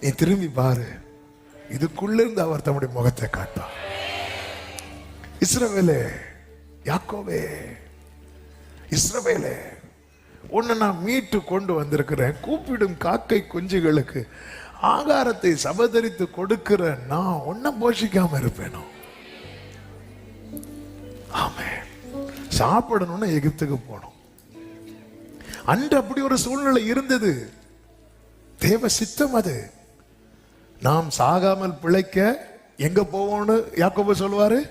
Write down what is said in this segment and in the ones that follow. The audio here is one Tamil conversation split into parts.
நீ திரும்பி பாரு. இதுக்குள்ள இருந்து அவர் தம்முடைய முகத்தை காட்டார் இஸ்ரவேலே யாக்கோவே இஸ்ரவேலே உன்னை நான் மீட்டு கொண்டு வந்திருக்கிறேன். கூப்பிடும் காக்கை குஞ்சுகளுக்கு ஆகாரத்தை சபதரித்து கொடுக்கிற நான் உன்னை போஷிக்காம இருப்பேனோ? ஆமே சாப்பிடணும்னு எகிப்துக்கு போனோம். அன்று அப்படி ஒரு சூழ்நிலை இருந்தது. தேவ சித்தம் அது. நாம் சாகாமல் பிழைக்க எங்க போவோம்னு யாக்கோபு சொல்லுவாரு?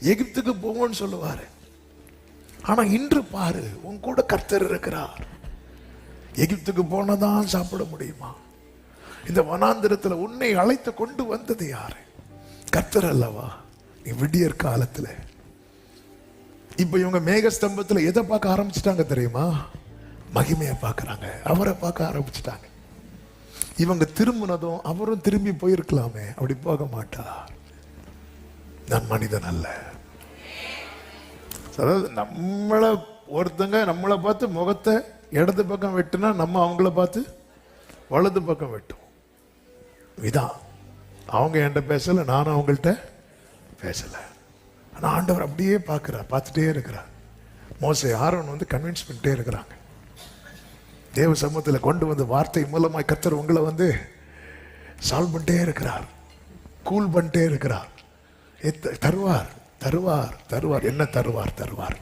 எகிப்துக்கு போவோம்னு சொல்லுவாரு. ஆனா இன்று பாரு உன் கூட கர்த்தர் இருக்கிறார். எகிப்துக்கு போனதான் சாப்பிட முடியுமா? இந்த வனாந்திரத்துல உன்னை அழைத்து கொண்டு வந்தது யாரு? கர்த்தர் அல்லவா? நீ விடியற் காலத்துல. இப்ப இவங்க மேகஸ்தம்பத்துல எதை பார்க்க ஆரம்பிச்சிட்டாங்க தெரியுமா? மகிமையை பார்க்கறாங்க. அவரை பார்க்க ஆரம்பிச்சிட்டாங்க. இவங்க திரும்பினதும் அவரும் திரும்பி போயிருக்கலாமே. அப்படி போக மாட்டார் நான் மனிதன் அல்ல. அதாவது நம்மளை ஒருத்தங்க நம்மளை பார்த்து முகத்தை இடது பக்கம் வெட்டுனா நம்ம அவங்கள பார்த்து வலது பக்கம் வெட்டும் இதான். அவங்க என்கிட்ட பேசலை நானும் அவங்கள்ட்ட பேசலை. ஆனால் ஆண்டவர் அப்படியே பார்க்குறா பார்த்துட்டே இருக்கிறார். மோசை ஆர்வன் வந்து கன்வின்ஸ் பண்ணிட்டே இருக்கிறாங்க. தேவ சமூகத்தில் கொண்டு வந்து வார்த்தை மூலமாக கத்தர் உங்களை வந்து சால்வ் பண்ணிட்டே இருக்கிறார். கூல் பண்ணிட்டே இருக்கிறார். தருவார் தருவார் தருவார். என்ன தருவார் தருவார்?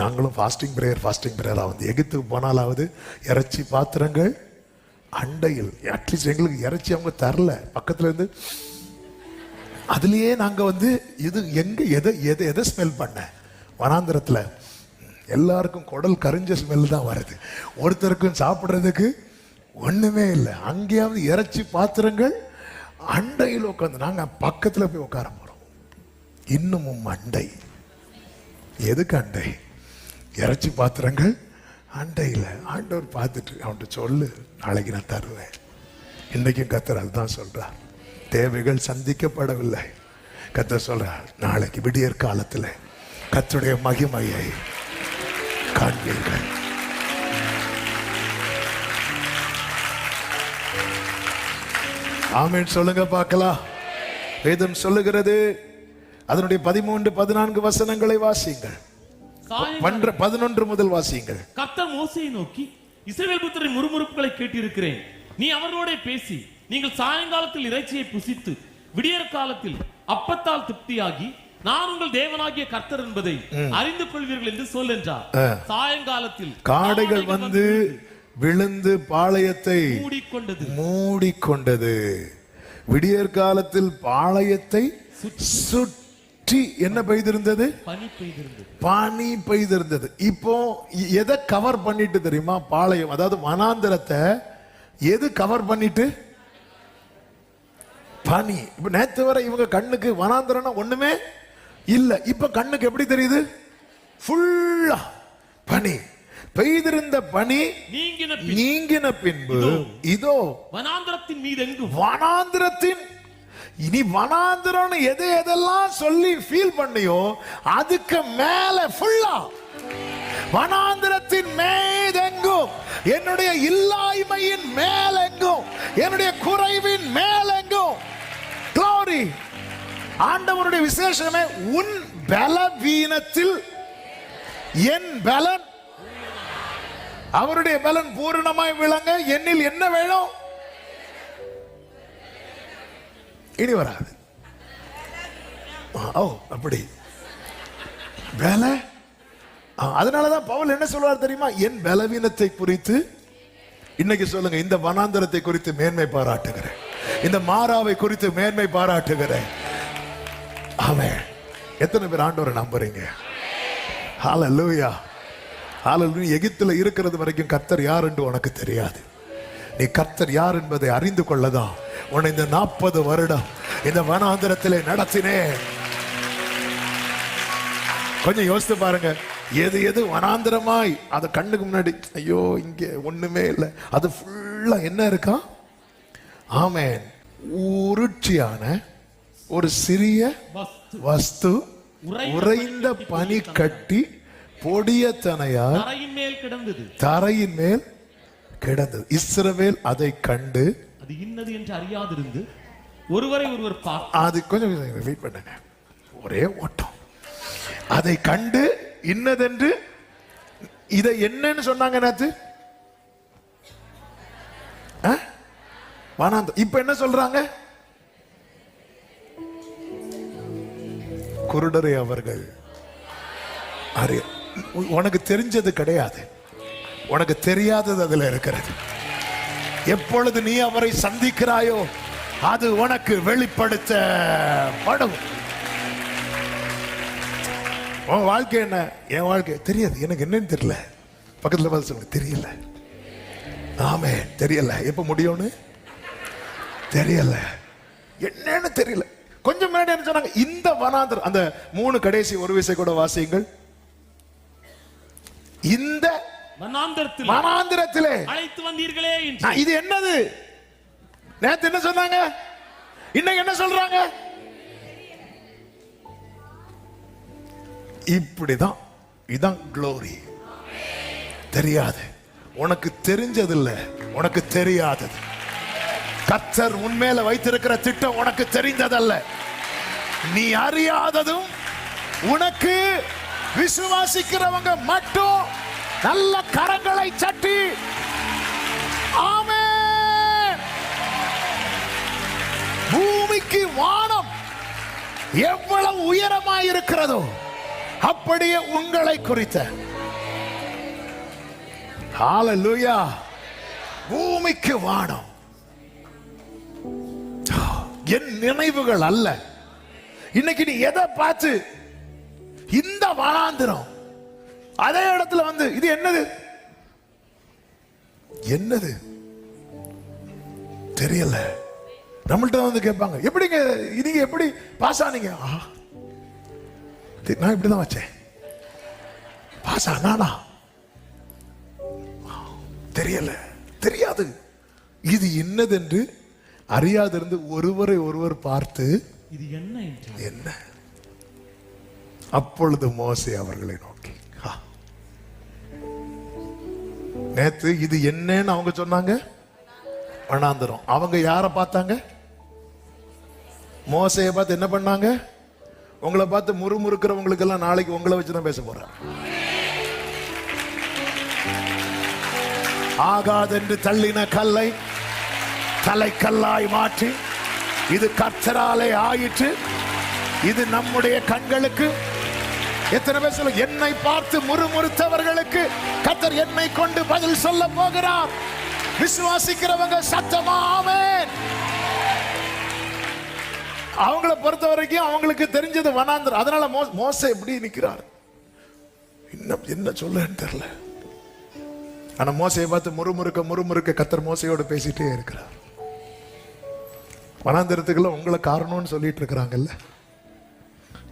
நாங்களும் ஃபாஸ்டிங் பிரேயர் ஃபாஸ்டிங் பிரேயராக வந்து எகித்துக்கு போனாலாவது இறைச்சி பாத்திரங்கள் அண்டையில். அட்லீஸ்ட் எங்களுக்கு இறைச்சி அவங்க தரல. பக்கத்துல இருந்து அதுலேயே நாங்கள் வந்து இது எங்கே எதை எதை எதை ஸ்மெல் பண்ண? வனாந்திரத்தில் எல்லாருக்கும் குடல் கரிஞ்ச ஸ்மெல் தான் வருது. ஒருத்தருக்கும் சாப்பிட்றதுக்கு ஒன்றுமே இல்லை. அங்கேயாவது இறைச்சி பாத்திரங்கள் அண்டையில் உட்காந்து நாங்கள் பக்கத்தில் போய் உட்கார போகிறோம் இன்னமும் அண்டை. எதுக்கு அண்டை? இறைச்சி பாத்திரங்கள் அண்டையில் ஆண்டவர் பார்த்துட்டு அவன்கிட்ட சொல்லு நாளைக்கு நான் தருவேன். இன்றைக்கும் கத்தர் அதுதான் சொல்கிறார் தேவைகள் சந்திக்கப்படவில்லை. கத்தர் சொல்கிறார் நாளைக்கு விடியற் காலத்தில் கத்துடைய மகிமையை காண்பீர்கள் ஆமென். சொல்லுங்க பார்க்கலாம். வேதம் சொல்லுகிறது அதனுடைய பதிமூன்று பதினான்கு வசனங்களை வாசியுங்கள். பதினொன்று முதல் வாசியுங்கள். கர்த்தர் மோசையை நோக்கி இஸ்ரவேல் புத்திரின் முறுமுறுப்புகளை கேட்டிருக்கிறேன். நீ அவர்களோட பேசி நீங்கள் சாயங்காலத்தில் இறைச்சியை புசித்து விடியற் காலத்தில் அப்பத்தால் திருப்தியாகி நான் உங்கள் தேவனாகிய கர்த்தர் என்பதை அறிந்து கொள்வீர்கள் என்று சொல் என்றார். சாயங்காலத்தில் காடைகள் வந்து விழுந்து பாளையத்தை மூடிக்கொண்டது. மூடிக்கொண்டது. விடியற் காலத்தில் பாளையத்தை சுற்றி என்ன பெய்திருந்தது? பனி பெய்திருந்தது. பனி பெய்திருந்தது. இப்போ எதை கவர் பண்ணிட்டு தெரியுமா? பாளையம். அதாவது வனாந்திரத்தை எது கவர் பண்ணிட்டு? பனி. இப்ப நேத்து வரை இவங்க கண்ணுக்கு வனாந்திரம்னா ஒண்ணுமே இல்ல இப்ப கண்ணுக்கு எப்படி தெரியுது? ஃபுல்லா பனி. பெய்திருந்த பனி நீங்கின பின். நீங்கின பின்பு இதோ வனாந்திரத்தின் மீது எங்கும் வனாந்திரத்தின். இனி வனாந்திரம்னு எதை எதெல்லாம் சொல்லி ஃபீல் பண்ணியோ அதுக்கு மேல ஃபுல்லா வனாந்திரத்தின் மேதெங்கும் என்னுடைய இல்லாய்மையின் மேலெங்கும் என்னுடைய குறைவின் மேலெங்கும் glory! ஆண்டவருடைய விசேஷமே உன் பலவீனத்தில் என் பலன். அவருடைய பலன் பூரணமாய் விளங்க என்னில் என்ன வேணும்? இனி வராது. ஓ அப்படி. வேலை அதனாலதான் பவுல் என்ன சொல்வார் தெரியுமா? என் பலவீனத்தை குறித்து. இன்னைக்கு சொல்லுங்க இந்த வனாந்தரத்தை குறித்து மேன்மை பாராட்டுகிறேன். இந்த மாறாவை குறித்து மேன்மை பாராட்டுகிறேன். அவன் எத்தனை பேர் ஆண்டவரை நம்புறீங்க? ஹalleluya ஹalleluya எகிப்தில் இருக்கிறது வரைக்கும் கர்த்தர் யார் என்று உனக்கு தெரியாது. நீ கர்த்தர் யார் என்பதை அறிந்து கொள்ளதான். உன்னை இந்த நாற்பது வருடம் இந்த வனாந்திரத்திலே நடத்தினேன். கொஞ்சம் யோசித்து பாருங்க. எது எது வனாந்திரமாய்? அது கண்ணுக்கு முன்னாடி ஐயோ இங்கே ஒண்ணுமே இல்லை. அது ஃபுல்லா என்ன இருக்கா? ஆமென். உருட்சியான ஒரு சிறிய வஸ்து. உறைந்த பனி கட்டி மேல் கிடந்தது. தரையின் மேல் கிடந்தது. இஸ்ரவேல் அதை கண்டு அது இன்னது என்று அறியாதிருந்து ஒருவரை ஒருவர் அது கொஞ்சம் வெயிட் பண்ணுங்க. ஒரே ஓட்டம். அதை கண்டு இன்னதென்று இதை என்னன்னு சொன்னாங்க நேத்து? வனாந்தம். இப்ப என்ன சொல்றாங்க? குருடரை அவர்கள். அறிய உ- உனக்கு தெரிஞ்சது கிடையாது. உனக்கு தெரியாதது அதுல இருக்கிறது. எப்பொழுது நீ அவரை சந்திக்கிறாயோ அது உனக்கு வெளிப்படுத்த படம் உன் வாழ்க்கை என்ன? என் வாழ்க்கை தெரியாது. எனக்கு என்னன்னு தெரியல. பக்கத்துல பார்த்து சொல்லுங்க. தெரியல. ஆமே தெரியல. எப்போ முடியும்னு? தெரியல. என்னன்னு தெரியல. முன்னாடி சொன்னாங்க? இந்த வனாந்தரம் அந்த மூணு கடைசி ஒரு விசை கூட வாசியுங்கள். இந்த வனாந்தரத்தில் வனாந்திரத்திலே. அழைத்து வந்தீர்களே இது என்னது? நேத்து என்ன சொன்னாங்க? இன்னைக்கு என்ன சொல்றாங்க? இப்படிதான் இதான் க்ளோரி தெரியாது. உனக்கு தெரிஞ்சது இல்ல உனக்கு தெரியாதது. கத்தர் உன்மேல வைத்திருக்கிற திட்டம் உனக்கு தெரிந்ததல்ல. நீ அறியாததும் உனக்கு விசுவாசிக்கிறவங்க மட்டும் நல்ல கரங்களை சட்டி ஆமே பூமிக்கு வானம் எவ்வளவு உயரமாய் இருக்கிறதோ அப்படியே உங்களை குறித்த. ஹalleluya பூமிக்கு வானம். என் நினைவுகள் அல்ல. இன்னைக்கு நீ எதை பார்த்து இந்த வனாந்திரம் அதே இடத்துல வந்து இது என்னது? என்னது? தெரியல. நம்மள்ட்ட வந்து கேட்பாங்க எப்படிங்க நீங்க எப்படி பாஸ் ஆனீங்க? நான் இப்படிதான் வச்சேன். பாஸ் ஆனானா? தெரியல. தெரியாது. இது என்னதென்று அறியாதிருந்து ஒருவரை ஒருவர் பார்த்து இது என்ன என்ன? அப்பொழுது மோசே அவர்களை நோக்கி நேத்து இது என்னன்னு அவங்க சொன்னாங்க? வண்ணாந்தரம் அவங்க யாரை பார்த்தாங்க? மோசையை பார்த்து என்ன பண்ணாங்க? உங்களை பார்த்து முறுமுறுக்கிறவங்களுக்கு எல்லாம் நாளைக்கு உங்களை வச்சு தான் பேச போறேன் ஆகாதென்று தள்ளின கல்லை தலைக்கல்லாய் மாற்றி இது கர்த்தராலே ஆயிற்று. இது நம்முடைய கண்களுக்கு. எத்தனை பேர் சொல்ல என்னை பார்த்து முறுமுறுத்தவர்களுக்கு கத்தர் என்னை கொண்டு பதில் சொல்ல போகிறார். விசுவாசிக்கிறவங்க சத்தமா ஆமென். அவங்கள பொறுத்த வரைக்கும் அவங்களுக்கு தெரிஞ்சது வனாந்தர் அதனால மோச எப்படி நிற்கிறார்? இன்னும் என்ன சொல்லன்னு தெரியல. ஆனா மோசையை பார்த்து முறுமுறுக்க முறுமுறுக்க கத்தர் மோசையோடு பேசிட்டே இருக்கிறார். வனாந்திரத்துக்குள்ள உங்களை காரணம்னு சொல்லிட்டு இருக்கிறாங்கல்ல.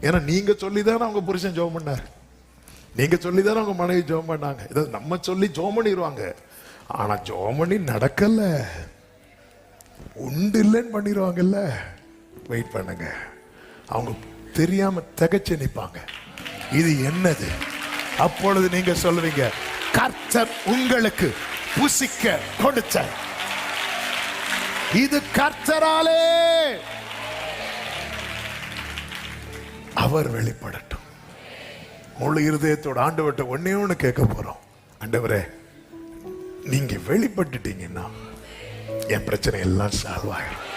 ஏன்னா நீங்க சொல்லிதானே அவங்க புருஷன் ஜோம் பண்ணார். நீங்க சொல்லிதானே அவங்க மனைவி ஜோம் பண்ணாங்க. இதை நம்ம சொல்லி ஜோம் பண்ணிடுவாங்க ஆனா ஜோம் பண்ணி நடக்கல. உண்டு இல்லைன்னு பண்ணிடுவாங்கல்ல வெயிட் பண்ணுங்க. அவங்க தெரியாம திகைச்சு நிற்பாங்க இது என்னது? அப்பொழுது நீங்க சொல்லுவீங்க கர்த்தர் உங்களுக்கு புசிக்க கொடுத்த இது கர்த்தராலே. அவர் வெளிப்படட்டும். முழு இருதயத்தோட ஆண்டவர்கிட்ட ஒன்னே ஒன்று கேட்க போறோம். ஆண்டவரே நீங்க வெளிப்பட்டுட்டீங்கன்னா என் பிரச்சனை எல்லாம் சால்வ் ஆயிடும்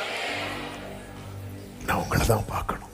நான் உங்களை தான் பார்க்கணும்.